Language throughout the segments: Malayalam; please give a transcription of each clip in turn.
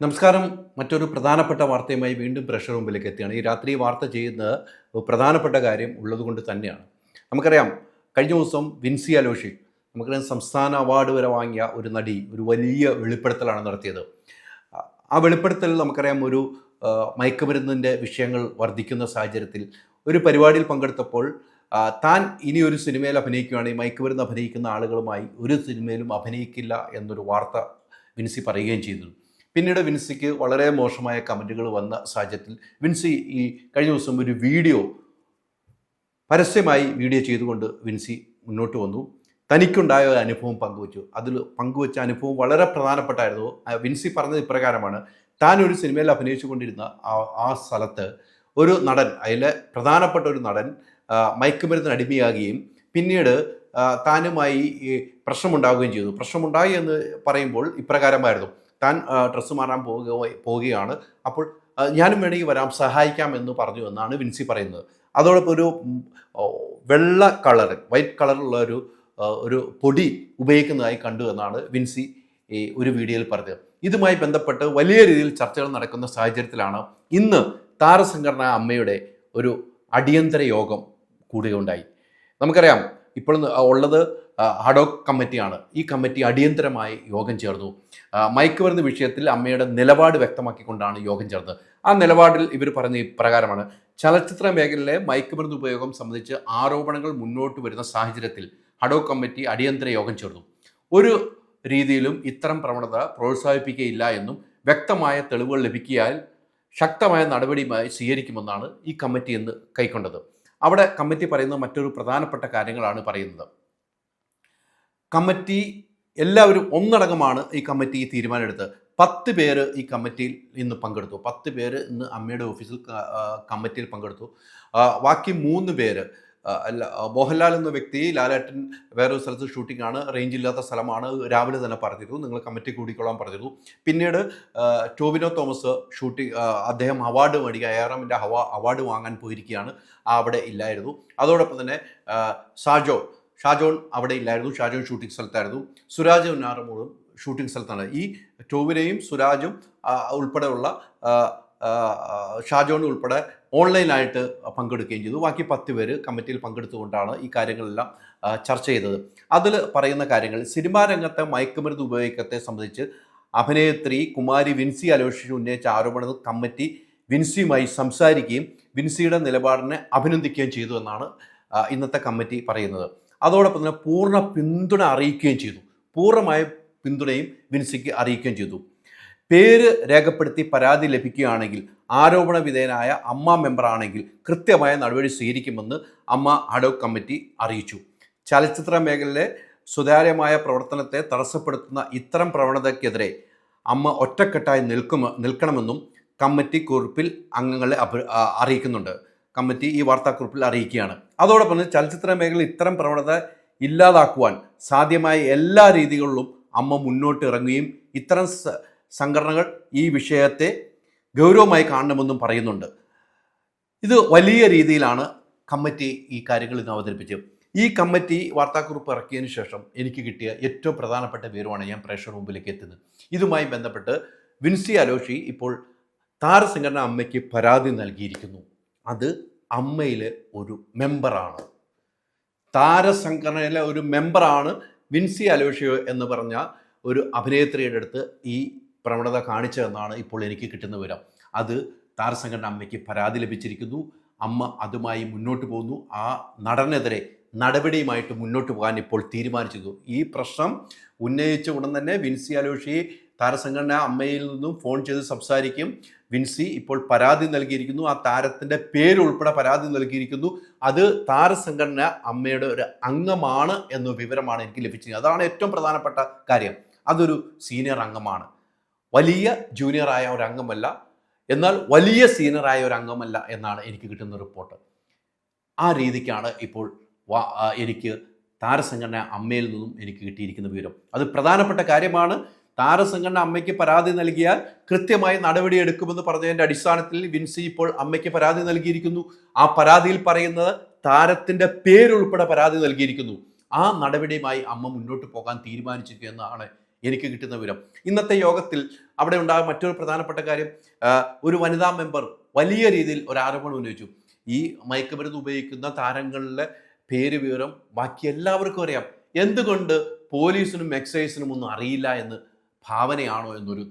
നമസ്കാരം. മറ്റൊരു പ്രധാനപ്പെട്ട വാർത്തയുമായി വീണ്ടും പ്രഷർ മുമ്പിലേക്ക് എത്തിയാണ്. ഈ രാത്രി വാർത്ത ചെയ്യുന്നത് പ്രധാനപ്പെട്ട കാര്യം ഉള്ളതുകൊണ്ട് തന്നെയാണ്. നമുക്കറിയാം കഴിഞ്ഞ ദിവസം വിൻസി അലോഷി നമുക്കറിയാം സംസ്ഥാന അവാർഡ് വരെ വാങ്ങിയ ഒരു നടി ഒരു വലിയ വെളിപ്പെടുത്തലാണ് നടത്തിയത്. ആ വെളിപ്പെടുത്തൽ നമുക്കറിയാം ഒരു മയക്കുമരുന്നിന്റെ വിഷയങ്ങൾ വർദ്ധിക്കുന്ന സാഹചര്യത്തിൽ ഒരു പരിപാടിയിൽ പങ്കെടുത്തപ്പോൾ താൻ ഇനി ഒരു സിനിമയിൽ അഭിനയിക്കുകയാണെങ്കിൽ മയക്കുമരുന്ന് അഭിനയിക്കുന്ന ആളുകളുമായി ഒരു സിനിമയിലും അഭിനയിക്കില്ല എന്നൊരു വാർത്ത വിൻസി പറയുകയും ചെയ്തു. പിന്നീട് വിൻസിക്ക് വളരെ മോശമായ കമന്റുകൾ വന്ന സാഹചര്യത്തിൽ വിൻസി ഈ കഴിഞ്ഞ ദിവസം ഒരു വീഡിയോ പരസ്യമായി വീഡിയോ ചെയ്തുകൊണ്ട് വിൻസി മുന്നോട്ട് വന്നു. തനിക്കുണ്ടായ ഒരു അനുഭവം പങ്കുവച്ചു. അതിൽ പങ്കുവച്ച അനുഭവം വളരെ പ്രധാനപ്പെട്ടായിരുന്നു. വിൻസി പറഞ്ഞത് ഇപ്രകാരമാണ്. താൻ ഒരു സിനിമയിൽ അഭിനയിച്ചുകൊണ്ടിരുന്ന ആ സ്ഥലത്ത് ഒരു നടൻ അതിലെ പ്രധാനപ്പെട്ട ഒരു നടൻ മയക്കുമരുന്നിന് അടിമയാകുകയും പിന്നീട് താനുമായി പ്രശ്നമുണ്ടാവുകയും ചെയ്തു. പ്രശ്നമുണ്ടായി എന്ന് പറയുമ്പോൾ ഇപ്രകാരമായിരുന്നു. താൻ ഡ്രസ്സ് മാറാൻ പോവുക പോവുകയാണ്. അപ്പോൾ ഞാനും വേണമെങ്കിൽ വരാം സഹായിക്കാം എന്ന് പറഞ്ഞു എന്നാണ് വിൻസി പറയുന്നത്. അതോടൊപ്പം ഒരു വെള്ള കളർ വൈറ്റ് കളറുള്ള ഒരു ഒരു പൊടി ഉപയോഗിക്കുന്നതായി കണ്ടു എന്നാണ് വിൻസി ഈ ഒരു വീഡിയോയിൽ പറഞ്ഞത്. ഇതുമായി ബന്ധപ്പെട്ട് വലിയ രീതിയിൽ ചർച്ചകൾ നടക്കുന്ന സാഹചര്യത്തിലാണ് ഇന്ന് താരസംഘടന അമ്മയുടെ ഒരു അടിയന്തര യോഗം കൂടുകയുണ്ടായി നമുക്കറിയാം ഇപ്പോൾ ഉള്ളത് ഹഡോക് കമ്മിറ്റിയാണ് ഈ കമ്മിറ്റി അടിയന്തരമായി യോഗം ചേർന്നു. മയക്കുമരുന്ന് വിഷയത്തിൽ അമ്മയുടെ നിലപാട് വ്യക്തമാക്കിക്കൊണ്ടാണ് യോഗം ചേർന്നത്. ആ നിലപാടിൽ ഇവർ പറഞ്ഞ പ്രകാരമാണ് ചലച്ചിത്ര മേഖലയിലെ മയക്കുമരുന്ന് ഉപയോഗം സംബന്ധിച്ച് ആരോപണങ്ങൾ മുന്നോട്ട് വരുന്ന സാഹചര്യത്തിൽ ഹഡോക് കമ്മിറ്റി അടിയന്തര യോഗം ചേർന്നു. ഒരു രീതിയിലും ഇത്തരം പ്രവണത പ്രോത്സാഹിപ്പിക്കുകയില്ല എന്നും വ്യക്തമായ തെളിവുകൾ ലഭിക്കിയാൽ ശക്തമായ നടപടിയുമായി സ്വീകരിക്കുമെന്നാണ് ഈ കമ്മിറ്റി എന്ന് കൈക്കൊണ്ടത്. അവിടെ കമ്മിറ്റി പറയുന്ന മറ്റൊരു പ്രധാനപ്പെട്ട കാര്യങ്ങളാണ് പറയുന്നത്. കമ്മിറ്റി എല്ലാവരും ഒന്നടങ്കമാണ് ഈ കമ്മിറ്റി ഈ തീരുമാനമെടുത്തത് പത്ത് പേര് ഈ കമ്മിറ്റിയിൽ ഇന്ന് പങ്കെടുത്തു. പത്ത് പേര് ഇന്ന് അമ്മയുടെ ഓഫീസിൽ കമ്മിറ്റിയിൽ പങ്കെടുത്തു. ബാക്കി മൂന്ന് പേര് മോഹൻലാൽ എന്ന വ്യക്തി ലാലേട്ടൻ വേറൊരു സ്ഥലത്ത് ഷൂട്ടിംഗ് ആണ് റേഞ്ച് ഇല്ലാത്ത സ്ഥലമാണ് രാവിലെ തന്നെ പറഞ്ഞിരുന്നു നിങ്ങൾ കമ്മിറ്റി കൂടിക്കൊള്ളാൻ പറഞ്ഞിരുന്നു. പിന്നീട് ടോബിനോ തോമസ് ഷൂട്ടിംഗ് അദ്ദേഹം അവാർഡ് മേടിക്കുക എ ആർ എമ്മിന്റെ അവാർഡ് വാങ്ങാൻ പോയിരിക്കുകയാണ് അവിടെ ഇല്ലായിരുന്നു. അതോടൊപ്പം തന്നെ ഷാജോൺ ഷാജോ ഷാജോൺ അവിടെ ഇല്ലായിരുന്നു ഷാജോൺ ഷൂട്ടിംഗ് സ്ഥലത്തായിരുന്നു. സുരാജ് ഉന്നാറമോളും ഷൂട്ടിംഗ് സ്ഥലത്താണ്. ഈ ടോവിനെയും സുരാജും ഉൾപ്പെടെയുള്ള ഷാജോൺ ഉൾപ്പെടെ ഓൺലൈനായിട്ട് പങ്കെടുക്കുകയും ചെയ്തു. ബാക്കി പത്ത് പേര് കമ്മിറ്റിയിൽ പങ്കെടുത്തുകൊണ്ടാണ് ഈ കാര്യങ്ങളെല്ലാം ചർച്ച ചെയ്തത്. അതിൽ പറയുന്ന കാര്യങ്ങൾ സിനിമാ രംഗത്തെ മയക്കുമരുന്ന് ഉപയോഗത്തെ സംബന്ധിച്ച് അഭിനേത്രി കുമാരി വിൻസി അലോഷിച്ച് ഉന്നയിച്ച ആരോപണത്തിൽ കമ്മിറ്റി വിൻസിയുമായി സംസാരിക്കുകയും വിൻസിയുടെ നിലപാടിനെ അഭിനന്ദിക്കുകയും ചെയ്തു എന്നാണ് ഇന്നത്തെ കമ്മിറ്റി പറയുന്നത്. അതോടൊപ്പം തന്നെ പൂർണ പിന്തുണ അറിയിക്കുകയും ചെയ്തു. പൂർണമായ പിന്തുണയും വിൻസിക്ക് അറിയിക്കുകയും ചെയ്തു. പേര് രേഖപ്പെടുത്തി പരാതി ലഭിക്കുകയാണെങ്കിൽ ആരോപണ വിധേയനായ അമ്മ മെമ്പറാണെങ്കിൽ കൃത്യമായ നടപടി സ്വീകരിക്കുമെന്ന് അമ്മ അഡോക് കമ്മിറ്റി അറിയിച്ചു. ചലച്ചിത്ര മേഖലയിലെ സുതാര്യമായ പ്രവർത്തനത്തെ തടസ്സപ്പെടുത്തുന്ന ഇത്തരം പ്രവണതയ്ക്കെതിരെ അമ്മ ഒറ്റക്കെട്ടായി നിൽക്കുമ നിൽക്കണമെന്നും കമ്മിറ്റി കുറിപ്പിൽ അംഗങ്ങളെ അറിയിക്കുന്നുണ്ട്. കമ്മിറ്റി ഈ വാർത്താക്കുറിപ്പിൽ അറിയിക്കുകയാണ്. അതോടൊപ്പം ചലച്ചിത്ര മേഖല ഇത്തരം പ്രവണത ഇല്ലാതാക്കുവാൻ സാധ്യമായ എല്ലാ രീതികളിലും അമ്മ മുന്നോട്ട് ഇറങ്ങുകയും ഇത്തരം സംഘടനകൾ ഈ വിഷയത്തെ ഗൗരവമായി കാണണമെന്നും പറയുന്നുണ്ട്. ഇത് വലിയ രീതിയിലാണ് കമ്മിറ്റി ഈ കാര്യങ്ങൾ ഇന്ന് അവതരിപ്പിച്ചത്. ഈ കമ്മിറ്റി വാർത്താക്കുറിപ്പ് ഇറക്കിയതിന് ശേഷം എനിക്ക് കിട്ടിയ ഏറ്റവും പ്രധാനപ്പെട്ട വിവരമാണ് ഞാൻ പ്രേക്ഷകർ മുമ്പിലേക്ക് എത്തുന്നത്. ഇതുമായി ബന്ധപ്പെട്ട് വിൻസി അലോഷി ഇപ്പോൾ താരസംഘടന അമ്മയ്ക്ക് പരാതി നൽകിയിരിക്കുന്നു. അത് അമ്മയിലെ ഒരു മെമ്പറാണ്. താരസംഘടനയിലെ ഒരു മെമ്പറാണ് വിൻസി അലോഷിയോ എന്ന് പറഞ്ഞ ഒരു അഭിനേത്രിയുടെ അടുത്ത് ഈ പ്രവണത കാണിച്ചതെന്നാണ് ഇപ്പോൾ എനിക്ക് കിട്ടുന്ന വിവരം. അത് താരസംഘടന അമ്മയ്ക്ക് പരാതി ലഭിച്ചിരിക്കുന്നു. അമ്മ അതുമായി മുന്നോട്ട് പോകുന്നു. ആ നടനെതിരെ നടപടിയുമായിട്ട് മുന്നോട്ട് പോകാൻ ഇപ്പോൾ തീരുമാനിച്ചിരുന്നു ഈ പ്രശ്നം ഉന്നയിച്ച ഉടൻ തന്നെ വിൻസി അലോഷി താരസംഘടന അമ്മയിൽ നിന്നും ഫോൺ ചെയ്ത് സംസാരിക്കും. വിൻസി ഇപ്പോൾ പരാതി നൽകിയിരിക്കുന്നു. ആ താരത്തിന്റെ പേരുൾപ്പെടെ പരാതി നൽകിയിരിക്കുന്നു. അത് താരസംഘടന അമ്മയുടെ ഒരു അംഗമാണ് എന്ന വിവരമാണ് എനിക്ക് ലഭിച്ചത് അതാണ് ഏറ്റവും പ്രധാനപ്പെട്ട കാര്യം. അതൊരു സീനിയർ അംഗമാണ്. വലിയ ജൂനിയറായ ഒരു അംഗമല്ല എന്നാൽ വലിയ സീനിയറായ ഒരു അംഗമല്ല എന്നാണ് എനിക്ക് കിട്ടുന്ന റിപ്പോർട്ട് ആ രീതിക്കാണ് ഇപ്പോൾ എനിക്ക് താരസംഘടന അമ്മയിൽ നിന്നും എനിക്ക് കിട്ടിയിരിക്കുന്ന വിവരം. അത് പ്രധാനപ്പെട്ട കാര്യമാണ്. താരസംഘടന അമ്മയ്ക്ക് പരാതി നൽകിയാൽ കൃത്യമായി നടപടിയെടുക്കുമെന്ന് പറഞ്ഞതിന്റെ അടിസ്ഥാനത്തിൽ വിൻസി ഇപ്പോൾ അമ്മയ്ക്ക് പരാതി നൽകിയിരിക്കുന്നു. ആ പരാതിയിൽ പറയുന്നത് താരത്തിന്റെ പേരുൾപ്പെടെ പരാതി നൽകിയിരിക്കുന്നു. ആ നടപടിയുമായി അമ്മ മുന്നോട്ട് പോകാൻ തീരുമാനിച്ചിരിക്കുന്നു എന്നാണ് എനിക്ക് കിട്ടുന്ന വിവരം. ഇന്നത്തെ യോഗത്തിൽ അവിടെ ഉണ്ടായ മറ്റൊരു പ്രധാനപ്പെട്ട കാര്യം ഒരു വനിതാ മെമ്പർ വലിയ രീതിയിൽ ഒരു ആരോപണം ഉന്നയിച്ചു. ഈ മയക്കുമരുന്ന് ഉപയോഗിക്കുന്ന താരങ്ങളിലെ പേര് വിവരം ബാക്കി എല്ലാവർക്കും അറിയാം. എന്തുകൊണ്ട് പോലീസിനും എക്സൈസിനും ഒന്നും അറിയില്ല എന്ന് ഭാവനയാണോ എന്നൊരു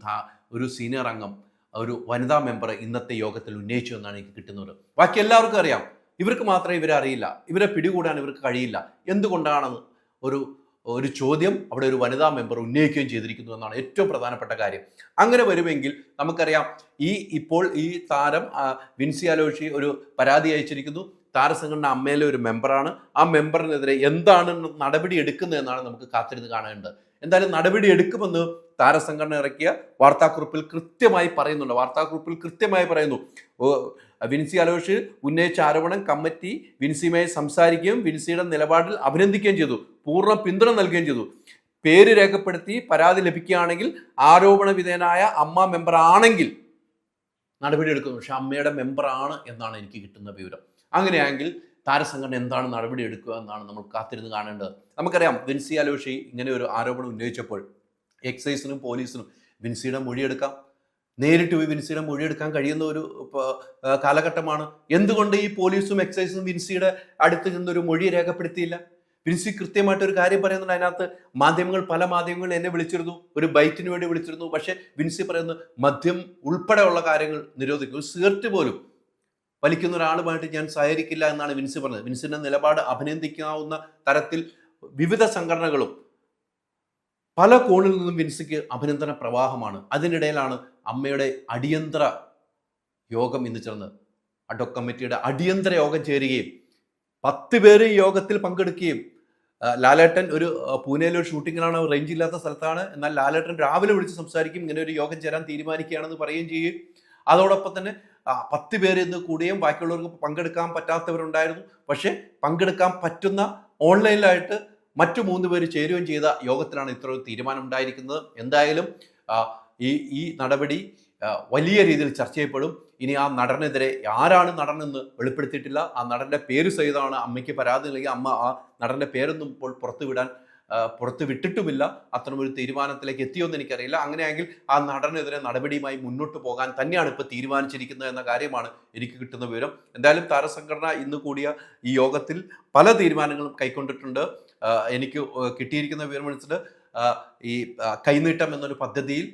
ഒരു സീനിയർ അംഗം ഒരു വനിതാ മെമ്പർ ഇന്നത്തെ യോഗത്തിൽ ഉന്നയിച്ചു എന്നാണ് എനിക്ക് കിട്ടുന്നത്. ബാക്കി എല്ലാവർക്കും അറിയാം. ഇവർക്ക് മാത്രമേ ഇവരെ അറിയില്ല. ഇവരെ പിടികൂടാൻ ഇവർക്ക് കഴിയില്ല. എന്തുകൊണ്ടാണെന്ന് ഒരു ഒരു ചോദ്യം അവിടെ ഒരു വനിതാ മെമ്പർ ഉന്നയിക്കുകയും ചെയ്തിരിക്കുന്നു എന്നാണ് ഏറ്റവും പ്രധാനപ്പെട്ട കാര്യം. അങ്ങനെ വരുമെങ്കിൽ നമുക്കറിയാം ഈ ഇപ്പോൾ ഈ താരം വിൻസി അലോഷി ഒരു പരാതി അയച്ചിരിക്കുന്നു. താരസംഘടന അമ്മയിലെ ഒരു മെമ്പറാണ്. ആ മെമ്പറിനെതിരെ എന്താണ് നടപടി എടുക്കുന്നതെന്നാണ് നമുക്ക് കാത്തിരുന്ന് കാണേണ്ടത്. എന്തായാലും നടപടി എടുക്കുമെന്ന് താരസംഘടന ഇറക്കിയ വാർത്താക്കുറിപ്പിൽ കൃത്യമായി പറയുന്നുണ്ട്. വാർത്താക്കുറിപ്പിൽ കൃത്യമായി പറയുന്നു. വിൻസി അലോഷ് ഉന്നയിച്ച ആരോപണം കമ്മിറ്റി വിൻസിയുമായി സംസാരിക്കുകയും വിൻസിയുടെ നിലപാടിൽ അഭിനന്ദിക്കുകയും ചെയ്തു. പൂർണ പിന്തുണ നൽകുകയും ചെയ്തു. പേര് രേഖപ്പെടുത്തി പരാതി ലഭിക്കുകയാണെങ്കിൽ ആരോപണ വിധേയനായ അമ്മ മെമ്പർ ആണെങ്കിൽ നടപടി എടുക്കുന്നു. പക്ഷെ അമ്മയുടെ മെമ്പറാണ് എന്നാണ് എനിക്ക് കിട്ടുന്ന വിവരം. അങ്ങനെയാണെങ്കിൽ താരസംഘടന എന്താണ് നടപടി എടുക്കുക എന്നാണ് നമ്മൾ കാത്തിരുന്ന് കാണേണ്ടത്. നമുക്കറിയാം വിൻസി അലോഷി ഇങ്ങനെ ഒരു ആരോപണം ഉന്നയിച്ചപ്പോൾ എക്സൈസിനും പോലീസിനും വിൻസിയുടെ മൊഴിയെടുക്കാം. നേരിട്ട് വിൻസിയുടെ മൊഴിയെടുക്കാൻ കഴിയുന്ന ഒരു കാലഘട്ടമാണ്. എന്തുകൊണ്ട് ഈ പോലീസും എക്സൈസും വിൻസിയുടെ അടുത്ത് നിന്നൊരു മൊഴി രേഖപ്പെടുത്തിയില്ല? വിൻസി കൃത്യമായിട്ട് ഒരു കാര്യം പറയുന്നുണ്ട്. അതിനകത്ത് മാധ്യമങ്ങൾ പല മാധ്യമങ്ങൾ എന്നെ വിളിച്ചിരുന്നു. ഒരു ബൈറ്റിന് വേണ്ടി വിളിച്ചിരുന്നു. പക്ഷെ വിൻസി പറയുന്നു മദ്യം ഉൾപ്പെടെയുള്ള കാര്യങ്ങൾ നിരോധിക്കും. സിഗരറ്റ് പോലും വലിക്കുന്ന ഒരാളുമായിട്ട് ഞാൻ സഹകരിക്കില്ല എന്നാണ് വിൻസി പറഞ്ഞത്. വിൻസിന്റെ നിലപാട് അഭിനന്ദിക്കാവുന്ന തരത്തിൽ വിവിധ സംഘടനകളും പല കോണിൽ നിന്നും വിൻസിക്ക് അഭിനന്ദന പ്രവാഹമാണ്. അതിനിടയിലാണ് അമ്മയുടെ അടിയന്തര യോഗം ഇന്ന് ചേർന്ന് അഡോക് കമ്മിറ്റിയുടെ അടിയന്തര യോഗം ചേരുകയും പത്ത് പേര് യോഗത്തിൽ പങ്കെടുക്കുകയും ലാലേട്ടൻ ഒരു പൂനെയിലെ ഒരു ഷൂട്ടിങ്ങിലാണ് റേഞ്ച് ഇല്ലാത്ത സ്ഥലത്താണ്. എന്നാൽ ലാലേട്ടൻ രാവിലെ വിളിച്ച് സംസാരിക്കും ഇങ്ങനെ ഒരു യോഗം ചേരാൻ തീരുമാനിക്കുകയാണെന്ന് പറയുകയും ചെയ്യും. അതോടൊപ്പം തന്നെ പത്ത് പേര് ഇന്ന് കൂടുകയും ബാക്കിയുള്ളവർക്ക് പങ്കെടുക്കാൻ പറ്റാത്തവരുണ്ടായിരുന്നു. പക്ഷേ പങ്കെടുക്കാൻ പറ്റുന്ന ഓൺലൈനിലായിട്ട് മറ്റു മൂന്ന് പേര് ചേരുകയും ചെയ്ത യോഗത്തിലാണ് ഇത്ര ഒരു തീരുമാനം ഉണ്ടായിരിക്കുന്നത് എന്തായാലും ഈ ഈ നടപടി വലിയ രീതിയിൽ ചർച്ച ചെയ്യപ്പെടും. ഇനി ആ നടനെതിരെ ആരാണ് നടനെന്ന് വെളിപ്പെടുത്തിയിട്ടില്ല. ആ നടന്റെ പേര് സഹിതമാണ് അമ്മയ്ക്ക് പരാതി നൽകി. അമ്മ ആ നടന്റെ പേരൊന്നും ഇപ്പോൾ പുറത്തുവിടാൻ വിടാൻ പുറത്ത് വിട്ടിട്ടുമില്ല. അത്തരമൊരു തീരുമാനത്തിലേക്ക് എത്തിയോന്ന് എനിക്കറിയില്ല. അങ്ങനെയെങ്കിൽ ആ നടനെതിരെ നടപടിയുമായി മുന്നോട്ട് പോകാൻ തന്നെയാണ് ഇപ്പോൾ തീരുമാനിച്ചിരിക്കുന്നത് എന്ന കാര്യമാണ് എനിക്ക് കിട്ടുന്ന വിവരം. എന്തായാലും താരസംഘടന ഇന്ന് കൂടിയ ഈ യോഗത്തിൽ പല തീരുമാനങ്ങളും കൈക്കൊണ്ടിട്ടുണ്ട്. എനിക്ക് കിട്ടിയിരിക്കുന്ന വിവരം അനുസരിച്ച് ഈ കൈനീട്ടം എന്നൊരു പദ്ധതിയിൽ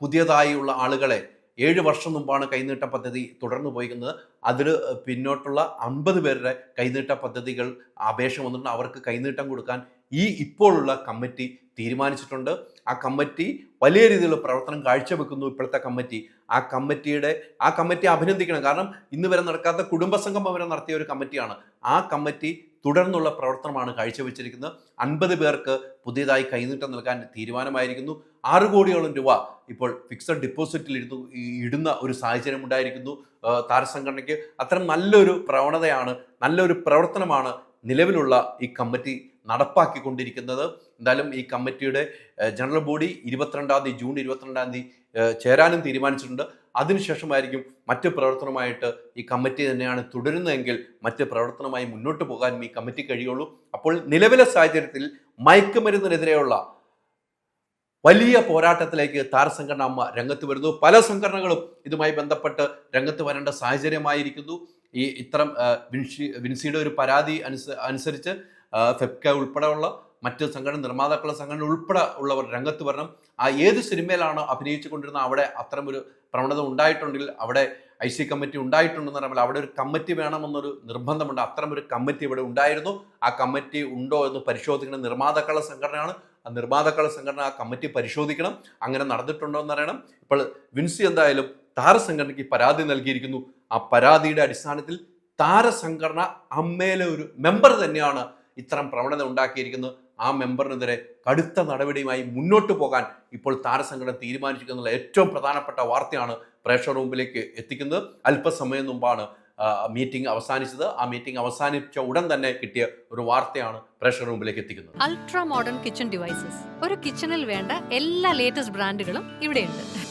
പുതിയതായി പുതിയതായുള്ള ആളുകളെ ഏഴ് വർഷം മുമ്പാണ് കൈനീട്ട പദ്ധതി തുടർന്നു പോയിരിക്കുന്നത് അതിൽ പിന്നോട്ടുള്ള അമ്പത് പേരുടെ കൈനീട്ട പദ്ധതികൾ അപേക്ഷ വന്നിട്ടുണ്ട്. അവർക്ക് കൈനീട്ടം കൊടുക്കാൻ ഈ ഇപ്പോഴുള്ള കമ്മിറ്റി തീരുമാനിച്ചിട്ടുണ്ട്. ആ കമ്മിറ്റി വലിയ രീതിയിലുള്ള പ്രവർത്തനം കാഴ്ചവെക്കുന്നു ഇപ്പോഴത്തെ കമ്മിറ്റി. ആ കമ്മിറ്റിയുടെ ആ കമ്മിറ്റി അഭിനന്ദിക്കണം. കാരണം ഇന്ന് വരെ നടക്കാത്ത കുടുംബസംഗമം വരെ നടത്തിയ ഒരു കമ്മിറ്റിയാണ്. ആ കമ്മിറ്റി തുടർന്നുള്ള പ്രവർത്തനമാണ് കാഴ്ചവെച്ചിരിക്കുന്നത്. അൻപത് പേർക്ക് പുതിയതായി കൈനീട്ടം നൽകാൻ തീരുമാനമായിരിക്കുന്നു. ആറ് കോടിയോളം രൂപ ഇപ്പോൾ ഫിക്സഡ് ഡിപ്പോസിറ്റിൽ ഇരുന്നു ഇടുന്ന ഒരു സാഹചര്യം ഉണ്ടായിരിക്കുന്നു താരസംഘടനയ്ക്ക്. അത്തരം നല്ലൊരു പ്രവണതയാണ് നല്ലൊരു പ്രവർത്തനമാണ് നിലവിലുള്ള ഈ കമ്മിറ്റി നടപ്പാക്കിക്കൊണ്ടിരിക്കുന്നത്. എന്തായാലും ഈ കമ്മിറ്റിയുടെ ജനറൽ ബോഡി ഇരുപത്തിരണ്ടാം തീയതി ജൂൺ ഇരുപത്തിരണ്ടാം തീയതി ചേരാനും തീരുമാനിച്ചിട്ടുണ്ട്. അതിനുശേഷമായിരിക്കും മറ്റ് പ്രവർത്തനമായിട്ട് ഈ കമ്മിറ്റി തന്നെയാണ് തുടരുന്നതെങ്കിൽ മറ്റ് പ്രവർത്തനമായി മുന്നോട്ട് പോകാനും ഈ കമ്മിറ്റി കഴിയുള്ളൂ. അപ്പോൾ നിലവിലെ സാഹചര്യത്തിൽ മയക്കുമരുന്നിനെതിരെയുള്ള വലിയ പോരാട്ടത്തിലേക്ക് താരസംഘടന അമ്മ രംഗത്ത് വരുന്നു. പല സംഘടനകളും ഇതുമായി ബന്ധപ്പെട്ട് രംഗത്ത് വരേണ്ട സാഹചര്യമായിരിക്കുന്നു. ഈ ഇത്തരം വിൻസി വിൻസിയുടെ ഒരു പരാതി അനുസ അനുസരിച്ച് ഫെപ്ക ഉൾപ്പെടെയുള്ള മറ്റ് സംഘടന നിർമ്മാതാക്കളുടെ സംഘടന ഉൾപ്പെടെ ഉള്ളവർ രംഗത്ത് വരണം. ആ ഏത് സിനിമയിലാണോ അഭിനയിച്ചു കൊണ്ടിരുന്ന അവിടെ അത്തരം ഒരു പ്രവണത ഉണ്ടായിട്ടുണ്ടെങ്കിൽ അവിടെ ഐ സി കമ്മിറ്റി ഉണ്ടായിട്ടുണ്ടെന്ന് പറയുമ്പോൾ അവിടെ ഒരു കമ്മിറ്റി വേണമെന്നൊരു നിർബന്ധമുണ്ട്. അത്തരം ഒരു കമ്മിറ്റി ഇവിടെ ഉണ്ടായിരുന്നു. ആ കമ്മിറ്റി ഉണ്ടോ എന്ന് പരിശോധിക്കുന്ന നിർമ്മാതാക്കളുടെ സംഘടനയാണ്. ആ നിർമ്മാതാക്കളുടെ സംഘടന ആ കമ്മിറ്റി പരിശോധിക്കണം. അങ്ങനെ നടന്നിട്ടുണ്ടോ എന്ന് അറിയണം. ഇപ്പോൾ വിൻസി എന്തായാലും താരസംഘടനയ്ക്ക് പരാതി നൽകിയിരിക്കുന്നു. ആ പരാതിയുടെ അടിസ്ഥാനത്തിൽ താര സംഘടന അമ്മയിലെ ഒരു മെമ്പർ തന്നെയാണ് ഇത്തരം പ്രവണത ഉണ്ടാക്കിയിരിക്കുന്നത്. ആ മെമ്പറിനെതിരെ കടുത്ത നടപടിയുമായി മുന്നോട്ട് പോകാൻ ഇപ്പോൾ താരസംഘടന തീരുമാനിച്ചിരിക്കുന്ന ഏറ്റവും പ്രധാനപ്പെട്ട വാർത്തയാണ് പ്രേക്ഷക റൂമിലേക്ക് എത്തിക്കുന്നത്. അല്പസമയം മുമ്പാണ് മീറ്റിംഗ് അവസാനിച്ചത്. ആ മീറ്റിംഗ് അവസാനിച്ച ഉടൻ തന്നെ കിട്ടിയ ഒരു വാർത്തയാണ് പ്രേക്ഷക റൂമിലേക്ക് എത്തിക്കുന്നത്. Ultra modern kitchen devices. ഒരു കിച്ചണിൽ വേണ്ട എല്ലാ ലേറ്റസ്റ്റ് ബ്രാൻഡുകളും ഇവിടെയുണ്ട്.